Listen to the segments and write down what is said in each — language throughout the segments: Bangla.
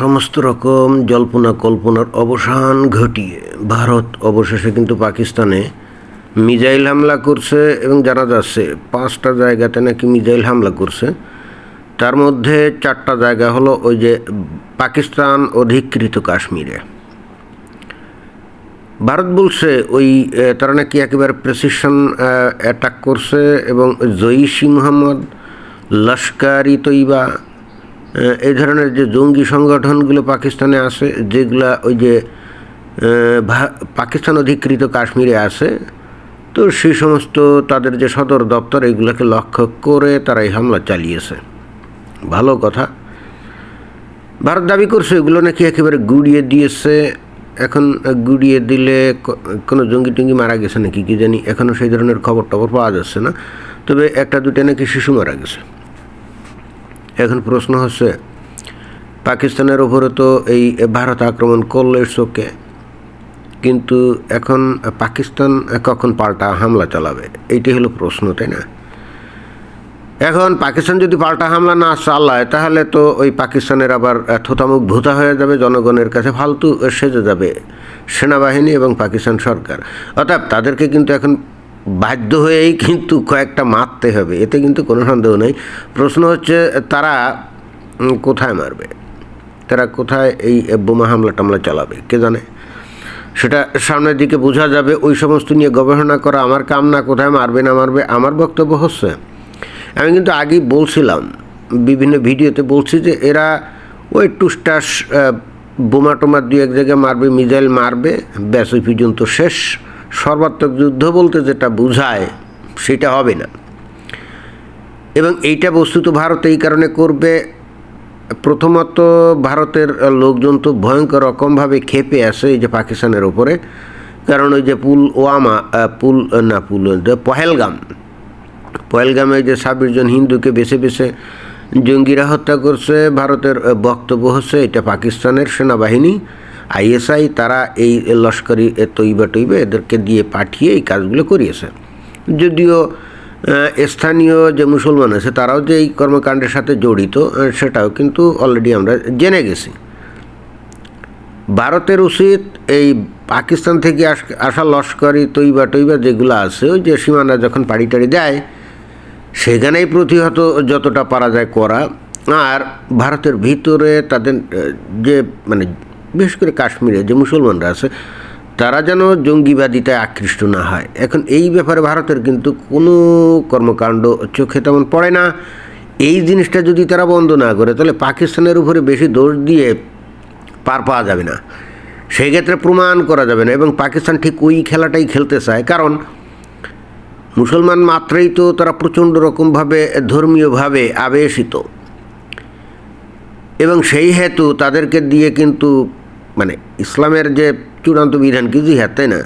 সমস্ত রকম জল্পনা কল্পনার অবসান ঘটিয়ে ভারত অবশেষে কিন্তু পাকিস্তানে মিজাইল হামলা করছে এবং জানা যাচ্ছে, পাঁচটা জায়গাতে নাকি মিজাইল হামলা করছে। তার মধ্যে চারটা জায়গা হলো ওই যে পাকিস্তান, অধিকৃত কাশ্মীরে। ভারত বলছে ওই তারা নাকি একেবারে প্রেসিশন অ্যাটাক করছে এবং জৈশি মোহাম্মদ, লস্কারি তৈবা এই ধরনের যে জঙ্গি সংগঠনগুলো পাকিস্তানে আছে, যেগুলা ওই যে পাকিস্তান অধিকৃত কাশ্মীরে আছে, তো সেই সমস্ত তাদের যে সদর দপ্তর, এগুলোকে লক্ষ্য করে তারা এই হামলা চালিয়েছে। ভালো কথা। ভারত দাবি করছে, এগুলো নাকি একেবারে গুড়িয়ে দিয়েছে। এখন গুড়িয়ে দিলে কোনো জঙ্গি টঙ্গি মারা গেছে নাকি, কি জানি এখনও সেই ধরনের খবর টবর পাওয়া যাচ্ছে না। তবে একটা দুটো নাকি শিশু মারা গেছে। এখন প্রশ্ন হচ্ছে, পাকিস্তানের ওপরে তো এই ভারত আক্রমণ করল শোকে, কিন্তু এখন পাকিস্তান কখন পাল্টা হামলা চালাবে? এইটাই হলো প্রশ্ন, তাই না? এখন পাকিস্তান যদি পাল্টা হামলা না চালায়, তাহলে তো ওই পাকিস্তানের আবার থোতামুখ ভূতা হয়ে যাবে, জনগণের কাছে ফালতু সেজে যাবে সেনাবাহিনী এবং পাকিস্তান সরকার। অর্থাৎ তাদেরকে কিন্তু এখন বাধ্য হয়েই কিন্তু কয়েকটা মারতে হবে, এতে কিন্তু কোনো সন্দেহ নেই। প্রশ্ন হচ্ছে, তারা কোথায় মারবে? তারা কোথায় এই বোমা হামলা টামলা চালাবে? কে জানে? সেটা সামনের দিকে বোঝা যাবে। ওই সমস্ত নিয়ে গবেষণা করা আমার কাম না, কোথায় মারবে, না মারবে, আমার বক্তব্য হচ্ছে, আমি কিন্তু আগেই বলছিলাম, বিভিন্ন ভিডিওতে বলছি যে এরা ওই টুসটাস বোমা টোমা দু এক জায়গায় মারবে মিজাইল মারবে, ব্যাস, ওই পর্যন্ত শেষ। সর্বাত্মক যুদ্ধ বলতে যেটা বোঝায়, সেটা হবে না। এবং এইটা বস্তুত ভারত এই কারণে করবে, প্রথমত ভারতের লোকজন তো ভয়ঙ্কর রকমভাবে খেপে আসে এই যে পাকিস্তানের ওপরে কারণ ওই যে পুল ওয়ামা পুল, না, পুল পহেলগাম, পহেলগামে যে ছাব্বিশ জন হিন্দুকে বেছে বেছে জঙ্গিরা হত্যা করছে, ভারতের বক্তব্য হচ্ছে এটা পাকিস্তানের সেনাবাহিনী আইএসআই তারা এই লস্করি তৈবা টইবা এদেরকে দিয়ে পাঠিয়ে এই কাজগুলো করিয়েছে। যদিও স্থানীয় যে মুসলমান আছে তারাও যে এই কর্মকাণ্ডের সাথে জড়িত সেটাও কিন্তু অলরেডি আমরা জেনে গেছি। ভারতের উচিত এই পাকিস্তান থেকে আস- লস্করি, তৈবা টইবা যেগুলো আছে, ওই যে সীমানা যখন পাড়ি টাড়ি দেয়, সেখানেই প্রতিহত যতটা পারা যায় করা। আর ভারতের ভিতরে তাদের যে মানে বিশেষ করে কাশ্মীরে যে মুসলমানরা আছে, তারা যেন জঙ্গিবাদিতায় আকৃষ্ট না হয়। এখন এই ব্যাপারে ভারতের কিন্তু কোনো কর্মকাণ্ড চোখে তেমন পড়ে না। এই জিনিসটা যদি তারা বন্ধ না করে, তাহলে পাকিস্তানের উপরে বেশি দোষ দিয়ে পার পাওয়া যাবে না। সেই ক্ষেত্রে প্রমাণ করা যাবে না। এবং পাকিস্তান ঠিক ওই খেলাটাই খেলতে চায়। কারণ মুসলমান মাত্রেই তো তারা প্রচণ্ড রকমভাবে ধর্মীয়ভাবে আবেশিত। এবং সেই হেতু তাদেরকে দিয়ে কিন্তু মানে ইসলামের যে চূড়ান্ত বিধান কি জিহাদ, তাই না?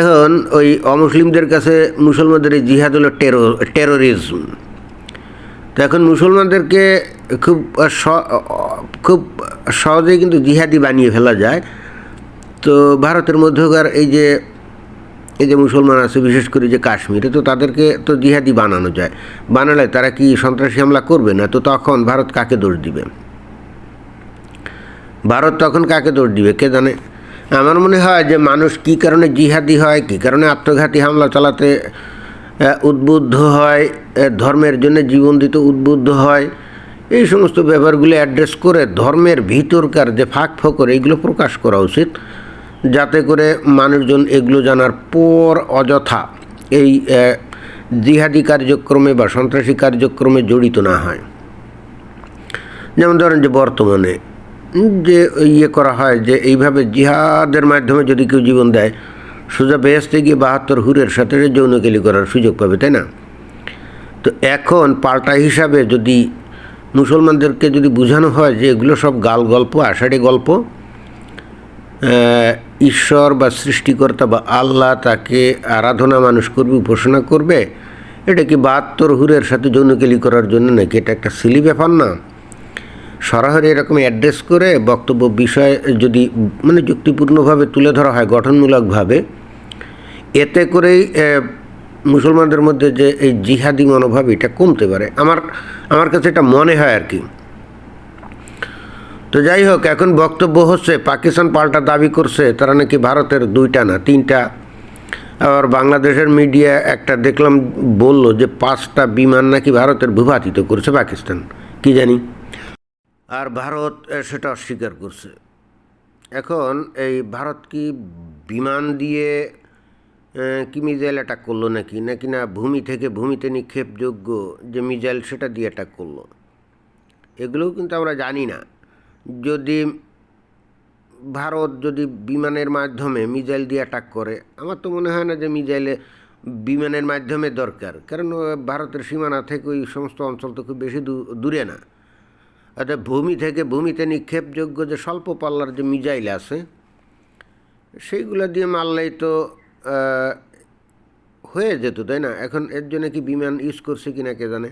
এখন ওই অমুসলিমদের কাছে মুসলমানদের এই জিহাদ হলো টেরো, টেরোরিজম। তো এখন মুসলমানদেরকে খুব খুব সহজেই কিন্তু জিহাদি বানিয়ে ফেলা যায়। তো ভারতের মধ্যকার এই যে এই যে মুসলমান আছে, বিশেষ করে যে কাশ্মীরে, তো তাদেরকে তো জিহাদি বানানো যায়। বানালে তারা কি সন্ত্রাসী হামলা করবে না? তো তখন ভারত কাকে দোষ দিবে? ভারত তখন কাকে দোষ দিবে, কে জানে? আমার মনে হয় যে মানুষ কী কারণে জিহাদি হয়, কী কারণে আত্মঘাতী হামলা চালাতে উদ্বুদ্ধ হয় ধর্মের জন্য জীবন দিতে উদ্বুদ্ধ হয়, এই সমস্ত ব্যাপারগুলো অ্যাড্রেস করে ধর্মের ভিতরকার যে ফাঁক ফকর, এইগুলো প্রকাশ করা উচিত। যাতে করে মানুষজন এগুলো জানার পর অযথা এই জিহাদি কার্যক্রমে বা সন্ত্রাসী কার্যক্রমে জড়িত না হয়। যেমন ধরেন যে বর্তমানে যে ইয়ে করা হয় যে এইভাবে জিহাদের মাধ্যমে যদি কেউ জীবন দেয়, সোজা বেহেস্তে গিয়ে বাহাত্তর হুরের সাথে যৌনকেলি করার সুযোগ পাবে, তাই না? তো এখন পাল্টা হিসাবে যদি মুসলমানদেরকে যদি বোঝানো হয় যে এগুলো সব গাল গল্প, আষাঢ়ি গল্প ঈশ্বর বা সৃষ্টিকর্তা বা আল্লাহ তাকে আরাধনা মানুষ করবে, উপাসনা করবে, এটা কি বাহাত্তর হুরের সাথে যৌনকেলি করার জন্য নাকি? এটা একটা সিলি ব্যাপার না। সরাসরি এরকম অ্যাড্রেস করে বক্তব্য বিষয় যদি মানে যুক্তিপূর্ণভাবে তুলে ধরা হয় গঠনমূলকভাবে, এতে করেই মুসলমানদের মধ্যে যে এই জিহাদি মনোভাব, এটা কমতে পারে। আমার আমার কাছে এটা মনে হয় আর কি। তো যাই হোক, এখন বক্তব্য হচ্ছে, পাকিস্তান পাল্টা দাবি করছে, তারা নাকি ভারতের দুইটা না, তিনটা। আবার বাংলাদেশের মিডিয়া একটা দেখলাম বলল যে, পাঁচটা বিমান নাকি ভারতের ভূপাতিত করেছে পাকিস্তান। কি জানি? আর ভারত সেটা অস্বীকার করছে। এখন এই ভারত কি বিমান দিয়ে কি মিসাইল অ্যাটাক করল নাকি? নাকি না ভূমি থেকে ভূমিতে নিক্ষেপযোগ্য যে মিজাইল সেটা দিয়ে অ্যাটাক করল? এগুলোও কিন্তু আমরা জানি না। যদি ভারত যদি বিমানের মাধ্যমে মিজাইল দিয়ে অ্যাটাক করে, আমার তো মনে হয় না যে মিজাইলে বিমানের মাধ্যমে দরকার। কারণ ভারতের সীমানা থেকে ওই সমস্ত অঞ্চল তো খুব বেশি দূরে না। অর্থাৎ ভূমি থেকে ভূমিতে নিক্ষেপযোগ্য যে স্বল্প পাল্লার যে মিজাইল আছে, সেইগুলো দিয়ে মারলেই তো হয়ে যেত, তাই না? এখন এর জন্য কি বিমান ইউজ করছে কিনা কে জানে?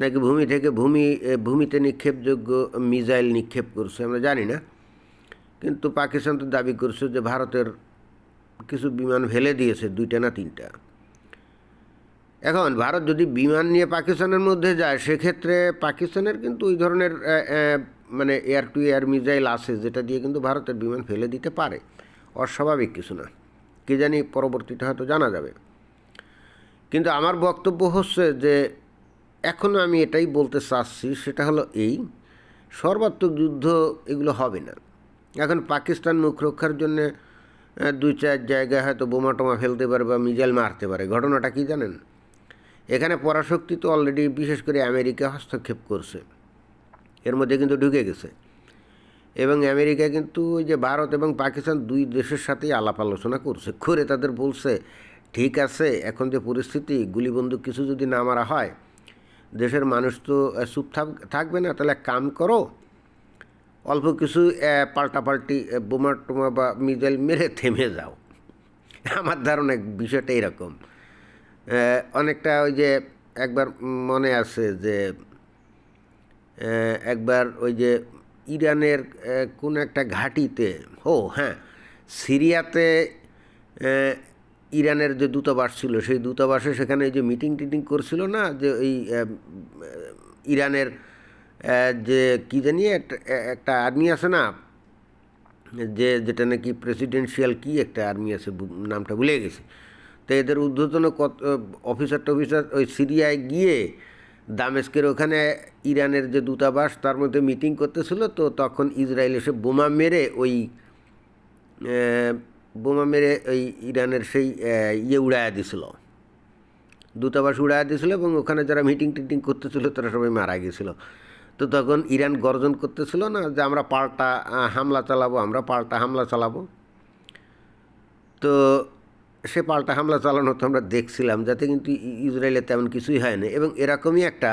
নাকি ভূমি থেকে ভূমি ভূমিতে নিক্ষেপযোগ্য মিজাইল নিক্ষেপ করছে, আমরা জানি না। কিন্তু পাকিস্তান তো দাবি করছে যে ভারতের কিছু বিমান ফেলে দিয়েছে, দুইটা না তিনটা। এখন ভারত যদি বিমান নিয়ে পাকিস্তানের মধ্যে যায়, সেক্ষেত্রে পাকিস্তানের কিন্তু ওই ধরনের মানে এয়ার টু এয়ার মিসাইল আছে যেটা দিয়ে কিন্তু ভারতের বিমান ফেলে দিতে পারে। অস্বাভাবিক কিছু না। কে জানি পরবর্তীতে হয়তো জানা যাবে। কিন্তু আমার বক্তব্য হচ্ছে যে এখনও আমি এটাই বলতে চাচ্ছি, সেটা হলো এই, সর্বাত্মক যুদ্ধ এগুলো হবে না। এখন পাকিস্তান মুখ রক্ষার জন্যে দুই চার জায়গায় হয়তো বোমা টোমা ফেলতে পারে বা মিজাইল মারতে পারে। ঘটনাটা কি জানেন? এখানে পরাশক্তি তো অলরেডি বিশেষ করে আমেরিকা হস্তক্ষেপ করছে। এর মধ্যে কিন্তু ঢুকে গেছে। এবং আমেরিকা কিন্তু ওই যে ভারত এবং পাকিস্তান দুই দেশের সাথেই আলাপ আলোচনা করছে। করে তাদের বলছে, ঠিক আছে, এখন যে পরিস্থিতি, গুলিবন্দুক কিছু যদি না মারা হয়, দেশের মানুষ তো চুপ থাক- থাকবে না। তাহলে কাম করো, অল্প কিছু পাল্টাপাল্টি বোমা টোমা বা মিজাইল মেরে থেমে যাও। আমার ধারণা বিষয়টা এরকম। অনেকটা ওই যে একবার মনে আছে যে একবার ওই যে ইরানের কোন একটা ঘাঁটিতে ও হ্যাঁ সিরিয়াতে ইরানের যে দূতাবাস ছিল, সেই দূতাবাসে সেখানে যে মিটিং টিটিং করছিল না যে ওই ইরানের যে কী জানি একটা আর্মি আছে না, যে যেটা নাকি প্রেসিডেন্সিয়াল কি একটা আর্মি আছে, নামটা ভুলে গেছি। তো এদের ঊর্ধ্বতন কত অফিসার টফিসার ওই সিরিয়ায় গিয়ে দামেস্কের ওখানে ইরানের যে দূতাবাস তার মধ্যে মিটিং করতেছিল, তো তখন ইসরায়েল এসে বোমা মেরে ওই বোমা মেরে ওই ইরানের সেই ইয়ে উড়াইয়া দিছিল। দূতাবাস উড়াইয়া দিয়েছিল এবং ওখানে যারা মিটিং টিটিং করতেছিল তারা সবাই মারা গেছিল। তো তখন ইরান গর্জন করতেছিল না যে আমরা পাল্টা হামলা চালাবো, আমরা পাল্টা হামলা চালাবো। তো সে পাল্টা হামলা চালানো তো আমরা দেখছিলাম, যাতে কিন্তু ই- ইসরায়েলে তেমন কিছুই হয় না। এবং এরকমই একটা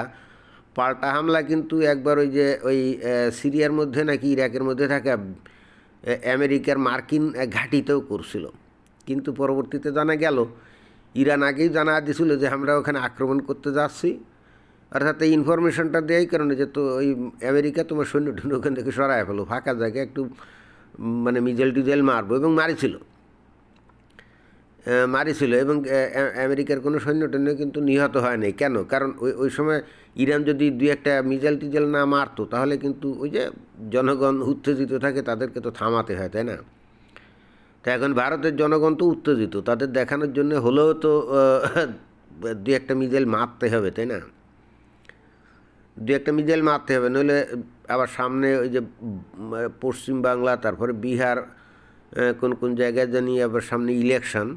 পাল্টা হামলা কিন্তু একবার ওই যে, ওই সিরিয়ার মধ্যে নাকি ইরাকের মধ্যে থাকা আমেরিকার মার্কিন ঘাঁটিতেও করছিল। কিন্তু পরবর্তীতে জানা গেল, ইরান আগেই জানা দিছিল যে আমরা ওখানে আক্রমণ করতে যাচ্ছি। অর্থাৎ এই ইনফরমেশনটা দেওয়াই কারণে যে তো ওই আমেরিকা তোমার সৈন্য ওখান থেকে সরায় ফেলো, ফাঁকা জায়গায় একটু মানে মিজেল টিজেল মারবো এবং মারিছিল। মারিছিল এবং আমেরিকার কোনো সৈন্য টৈন্য কিন্তু নিহত হয় নাই। কেন? কারণ ওই ওই সময় ইরান যদি দুই একটা মিজাইল টিজাইল না মারতো, তাহলে কিন্তু ওই যে জনগণ উত্তেজিত থাকে, তাদেরকে তো থামাতে হয়, তাই না? তো এখন ভারতের জনগণ তো উত্তেজিত, তাদের দেখানোর জন্য হলেও তো দুই একটা মিজাইল মারতে হবে, তাই না? দু একটা মিজাইল মারতে হবে, নইলে আবার সামনে ওই যে পশ্চিম বাংলা, তারপরে বিহার কোন কোন জায়গায় জানি আবার সামনে ইলেকশন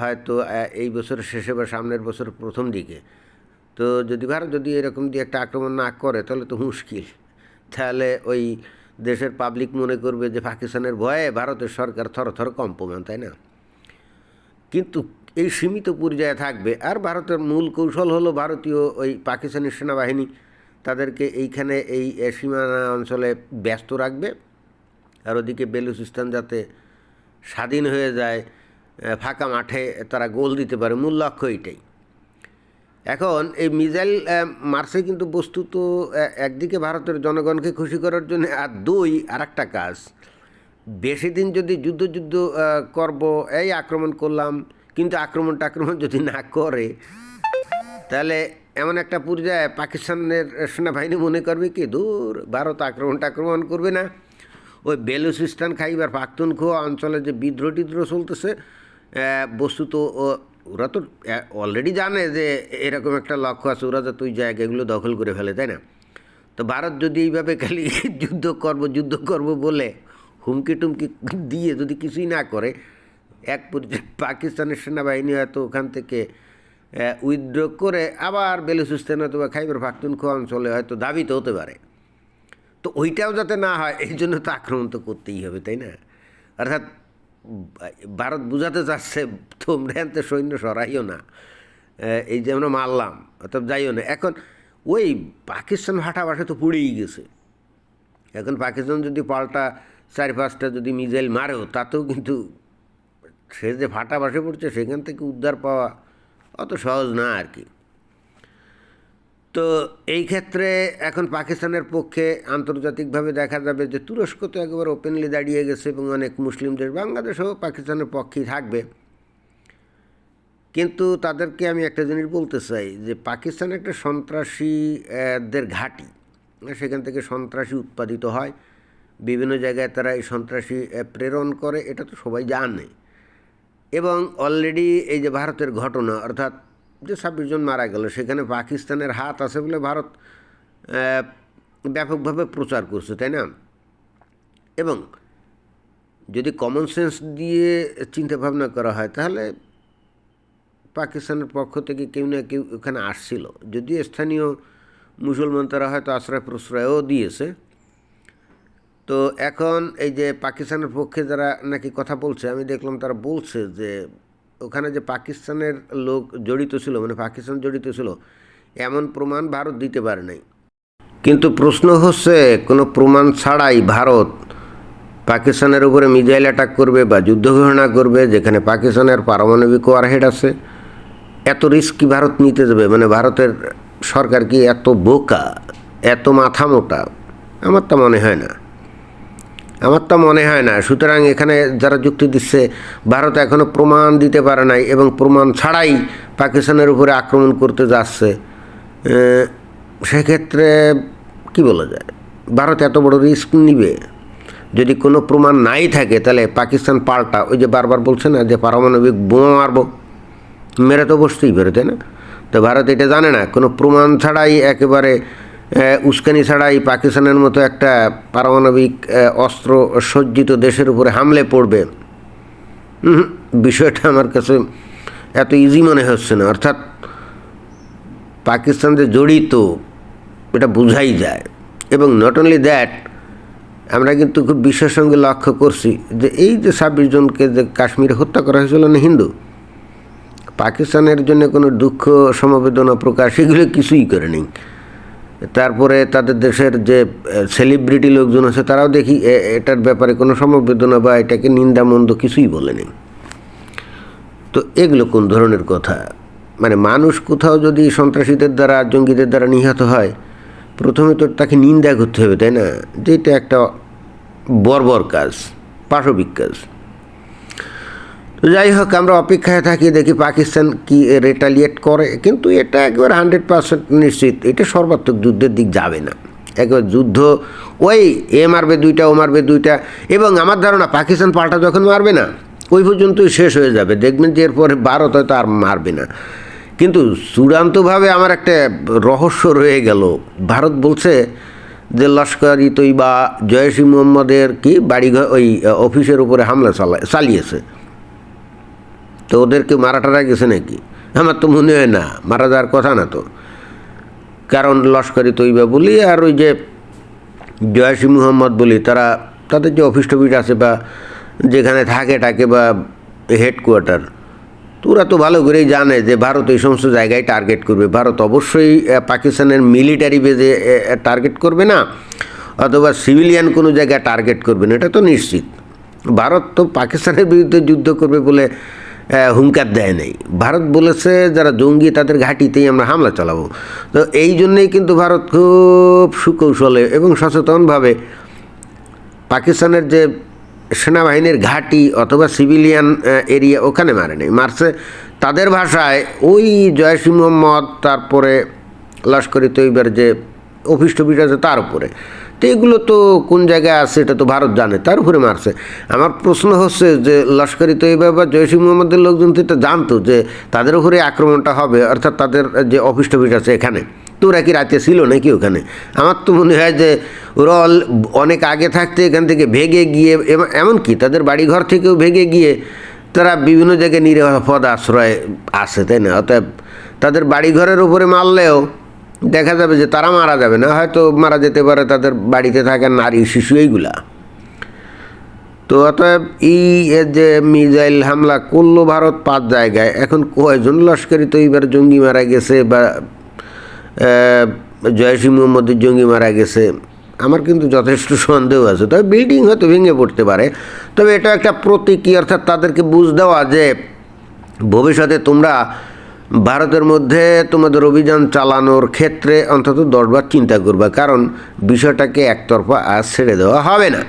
হয়তো এই বছরের শেষে বা সামনের বছর প্রথম দিকে। তো যদি ভারত যদি এরকম দিয়ে একটা আক্রমণ না করে, তাহলে তো মুশকিল। তাহলে ওই দেশের পাবলিক মনে করবে যে পাকিস্তানের ভয়ে ভারতের সরকার থর থর কম্পমান তাই না? কিন্তু এই সীমিত পর্যায়ে থাকবে, আর ভারতের মূল কৌশল হলো ভারতীয় ওই পাকিস্তানি সেনাবাহিনী। তাদেরকে এইখানে এই সীমানা অঞ্চলে ব্যস্ত রাখবে। আর ওদিকে বেলুচিস্তান যাতে স্বাধীন হয়ে যায় ফাঁকা মাঠে তারা গোল দিতে পারে, মূল লক্ষ্য এইটাই এখন এই মিজাইল মারছে কিন্তু বস্তুত একদিকে ভারতের জনগণকে খুশি করার জন্য, আর দুই আর একটা কাজ। বেশি দিন যদি যুদ্ধ যুদ্ধ করব, এই আক্রমণ করলাম, কিন্তু আক্রমণ টাক্রমণ যদি না করে, তাহলে এমন একটা পর্যায়ে পাকিস্তানের সেনাবাহিনী মনে করবে কি, দূর, ভারত আক্রমণ আক্রমণ করবে না। ওই বেলুচিস্তান খাইবার পাখতুনখোয়া অঞ্চলে যে বিদ্রোহ টিদ্রোহ চলতেছে বস্তুত ওরা তো অলরেডি জানে যে এরকম একটা লক্ষ্য আছে, ওরা যাতে ওই জায়গাগুলো দখল করে ফেলে, তাই না? তো ভারত যদি এইভাবে খালি যুদ্ধ করব যুদ্ধ করব বলে হুমকি টুমকি দিয়ে যদি কিছুই না করে, এক পর্যায়ে পাকিস্তানের সেনাবাহিনী হয়তো ওখান থেকে উইথড্র করে আবার বেলুচিস্তান অথবা খাইবার পাখতুনখোয়া অঞ্চলে হয়তো দাবিত হতে পারে। তো ওইটাও যাতে না হয়, এই জন্য তো আক্রমণ তো করতেই হবে, তাই না? অর্থাৎ ভারত বুঝাতে চাচ্ছে, তোমরা এতে সৈন্য সরাইও না। এই যে আমরা মারলাম অর্থাৎ যাইও না। এখন ওই পাকিস্তান ভাটাবাসে তো পুড়েই গেছে। এখন পাকিস্তান যদি পাল্টা চারি পাঁচটা যদি মিজাইল মারেও, তাতেও কিন্তু সে যে ফাটা বাসে পড়ছে, সেখান থেকে উদ্ধার পাওয়া অত সহজ না আর কি। তো এই ক্ষেত্রে এখন পাকিস্তানের পক্ষে আন্তর্জাতিকভাবে দেখা যাবে যে তুরস্ক তো একেবারে ওপেনলি দাঁড়িয়ে গেছে এবং অনেক মুসলিম দেশ, বাংলাদেশও পাকিস্তানের পক্ষেই থাকবে। কিন্তু তাদেরকে আমি একটা জিনিস বলতে চাই যে পাকিস্তান একটা সন্ত্রাসীদের ঘাঁটি। সেখান থেকে সন্ত্রাসী উৎপাদিত হয়। বিভিন্ন জায়গায় তারা এই সন্ত্রাসী প্রেরণ করে, এটা তো সবাই জানে। এবং অলরেডি এই যে ভারতের ঘটনা, অর্থাৎ যে ছাব্বিশ জন মারা গেল, সেখানে পাকিস্তানের হাত আছে বলে ভারত ব্যাপকভাবে প্রচার করছে, তাই না? এবং যদি কমন সেন্স দিয়ে চিন্তা ভাবনা করা হয়, তাহলে পাকিস্তানের পক্ষ থেকে কেউ না কেউ ওখানে আসছিল। যদিও স্থানীয় মুসলমান তারা হয়তো আশ্রয় প্রশ্রয়ও দিয়েছে। তো এখন এই যে পাকিস্তানের পক্ষে যারা নাকি কথা বলছে, আমি দেখলাম তারা বলছে যে ওখানে যে পাকিস্তানের লোক জড়িত ছিল মানে পাকিস্তান জড়িত ছিল, এমন প্রমাণ ভারত দিতে পারে নাই। কিন্তু প্রশ্ন হচ্ছে, কোনো প্রমাণ ছাড়াই ভারত পাকিস্তানের উপরে মিজাইল অ্যাটাক করবে বা যুদ্ধ ঘোষণা করবে, যেখানে পাকিস্তানের পারমাণবিক ওয়ারহেড আছে। এত রিস্ক কি ভারত নিতে যাবে মানে ভারতের সরকার কি এত বোকা, এত মাথা মোটা? আমার তা মনে হয় না। আমার তো মনে হয় না। সুতরাং এখানে যারা যুক্তি দিচ্ছে, ভারত এখনও প্রমাণ দিতে পারে নাই এবং প্রমাণ ছাড়াই পাকিস্তানের উপরে আক্রমণ করতে যাচ্ছে। সেক্ষেত্রে কি বলা যায়? ভারত এত বড় রিস্ক নিবে। যদি কোনো প্রমাণ নাই থাকে, তাহলে পাকিস্তান পাল্টা। ওই যে বারবার বলছে না যে পারমাণবিক বোমা মারবো? মেরে তো বসতেই পারে, তাই না? তো ভারত এটা জানে না। কোনো প্রমাণ ছাড়াই একেবারে উস্কানি ছাড়াই পাকিস্তানের মতো একটা পারমাণবিক অস্ত্র সজ্জিত দেশের উপরে হামলে পড়বে। বিষয়টা আমার কাছে এত ইজি মনে হচ্ছে না। অর্থাৎ পাকিস্তান যে জড়িত, এটা বোঝাই যায়। এবং নট অনলি দ্যাট আমরা কিন্তু খুব বিশ্বের সঙ্গে লক্ষ্য করছি যে এই যে ছাব্বিশ জনকে যে কাশ্মীরে হত্যা করা হয়েছিল না হিন্দু, পাকিস্তানের জন্য কোনো দুঃখ, সমবেদনা প্রকাশ, এগুলো কিছুই করে নেই তারপরে তাদের দেশের যে সেলিব্রিটি লোকজন আছে, তারাও দেখি এটার ব্যাপারে কোনো সমবেদনা বা এটাকে নিন্দা মন্দ কিছুই বলেনি। তো এগুলো কোন ধরনের কথা? মানে মানুষ কোথাও যদি সন্ত্রাসীদের দ্বারা, জঙ্গিদের দ্বারা নিহত হয়, প্রথমে তো তাকে নিন্দা করতে হবে, তাই না? যেটা একটা বর্বর কাজ, পাশবিক কাজ। যাই হোক আমরা অপেক্ষায় থাকি, দেখি পাকিস্তান কি রেটালিয়েট করে। কিন্তু এটা একবার হান্ড্রেড পার্সেন্ট নিশ্চিত, এটা সর্বাত্মক যুদ্ধের দিক যাবে না। একবার যুদ্ধ, ওই এ মারবে দুইটা, ও মারবে দুইটা, এবং আমার ধারণা পাকিস্তান পাল্টা যখন মারবে না, ওই পর্যন্তই শেষ হয়ে যাবে। দেখবেন যে এরপরে ভারত হয়তো আর মারবে না। কিন্তু চূড়ান্তভাবে আমার একটা রহস্য রয়ে গেল। ভারত বলছে যে লস্কর ইতই বা জয়সী মোহাম্মদের কি বাড়িঘর, ওই, অফিসের উপরে হামলা চালা, চালিয়েছে। তো ওদেরকে মারা টারা গেছে নাকি? আমার তো মনে হয় না, মারা যাওয়ার কথা না তো। কারণ লস্করি তৈবা বলি আর ওই যে জয়াসি মুহাম্মদ বলি, তারা তাদের যে অফিস টফিস আছে বা যেখানে থাকে টাকে বা হেডকোয়ার্টার তো ওরা তো ভালো করেই জানে যে ভারত এই সমস্ত জায়গায় টার্গেট করবে। ভারত অবশ্যই পাকিস্তানের মিলিটারি বেজে টার্গেট করবে না, অথবা সিভিলিয়ান কোনো জায়গায় টার্গেট করবে না, এটা তো নিশ্চিত। ভারত তো পাকিস্তানের বিরুদ্ধে যুদ্ধ করবে বলে হুঙ্কার দেয় নাই। ভারত বলেছে, যারা জঙ্গি, তাদের ঘাঁটিতেই আমরা হামলা চালাবো। তো এই জন্যেই কিন্তু ভারত খুব সুকৌশলে এবং সচেতনভাবে পাকিস্তানের যে সেনাবাহিনীর ঘাঁটি অথবা সিভিলিয়ান এরিয়া ওখানে মারে নেই। মারছে তাদের ভাষায় ওই জয়সী মোহাম্মদ, তারপরে লস্করি তৈবার যে অফিস টফিস আছে তার উপরে। তো এগুলো তো কোন জায়গায় আছে এটা তো ভারত জানে, তার উপরে মারছে। আমার প্রশ্ন হচ্ছে যে লস্করি তৈবা বা জয়সী মোহাম্মদের লোকজন তো এটা জানতো যে তাদের উপরে আক্রমণটা হবে, অর্থাৎ তাদের যে অফিস টফিস আছে এখানে। তো ওরা কি রাতে ছিল নাকি ওখানে? আমার তো মনে হয় যে ওরা অনেক আগে থাকতে এখান থেকে ভেগে গিয়ে, এম- এমনকি তাদের বাড়িঘর থেকেও ভেগে গিয়ে তারা বিভিন্ন জায়গায় নিরাপদ আশ্রয় আছে তাই না? অতএব তাদের বাড়িঘরের উপরে মারলেও দেখা যাবে যে তারা মারা যাবে না, হয়তো মারা যেতে পারে তাদের বাড়িতে থাকা নারী শিশু এইগুলা। তো অতএব এই যে মিজাইল হামলা করল ভারত পাঁচ জায়গায়, এখন কয়জন লস্করি তৈবার জঙ্গি মারা গেছে বা জয়সী মোহাম্মদের জঙ্গি মারা গেছে, আমার কিন্তু যথেষ্ট সন্দেহ আছে। তবে বিল্ডিং হয়তো ভেঙে পড়তে পারে, তবে এটা একটা প্রতীকী, অর্থাৎ তাদেরকে বুঝ দেওয়া যে ভবিষ্যতে তোমরা ভারতের মধ্যে তোমাদের অভিযান চালানোর ক্ষেত্রে অন্তত দশবার চিন্তা করবা, কারণ বিষয়টাকে একতরফা আর ছেড়ে দেওয়া হবে না।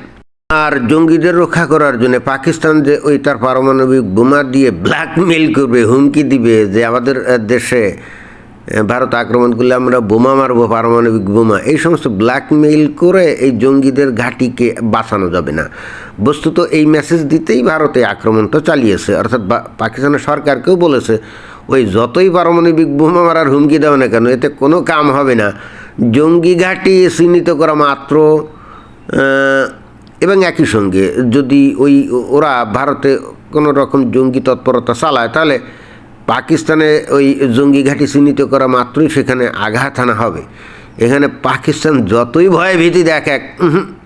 আর জঙ্গিদের রক্ষা করার জন্য পাকিস্তান যে ওই তার পারমাণবিক বোমা দিয়ে ব্ল্যাকমেল করবে, হুমকি দিবে যে আমাদের দেশে ভারত আক্রমণ করলে আমরা বোমা মারবো, পারমাণবিক বোমা। এই সমস্ত ব্ল্যাকমেইল করে এই জঙ্গিদের ঘাঁটিকে বাঁচানো যাবে না। বস্তুত এই মেসেজ দিতেই ভারতে আক্রমণটা চালিয়েছে। অর্থাৎ পাকিস্তানের সরকারকেও বলেছে, ওই যতই পারমাণবিক বোমা মারার হুমকি দেওয়া না কেন, এতে কোনো কাম হবে না। জঙ্গি ঘাঁটি চিহ্নিত করা মাত্র এবং একই সঙ্গে যদি ওই ওরা ভারতে কোনো রকম জঙ্গি তৎপরতা চালায়, তাহলে পাকিস্তানে ওই জঙ্গি ঘাঁটি চিহ্নিত করা মাত্রই সেখানে আঘাত আনা হবে। এখানে পাকিস্তান যতই ভয় ভীতি দেখ এক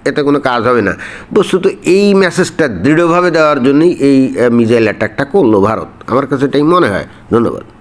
এতে কোনো কাজ হবে না। বস্তুত এই মেসেজটা দৃঢ়ভাবে দেওয়ার জন্যই এই মিজাইল অ্যাটাকটা করল ভারত। আমার কাছে এটাই মনে হয়। ধন্যবাদ।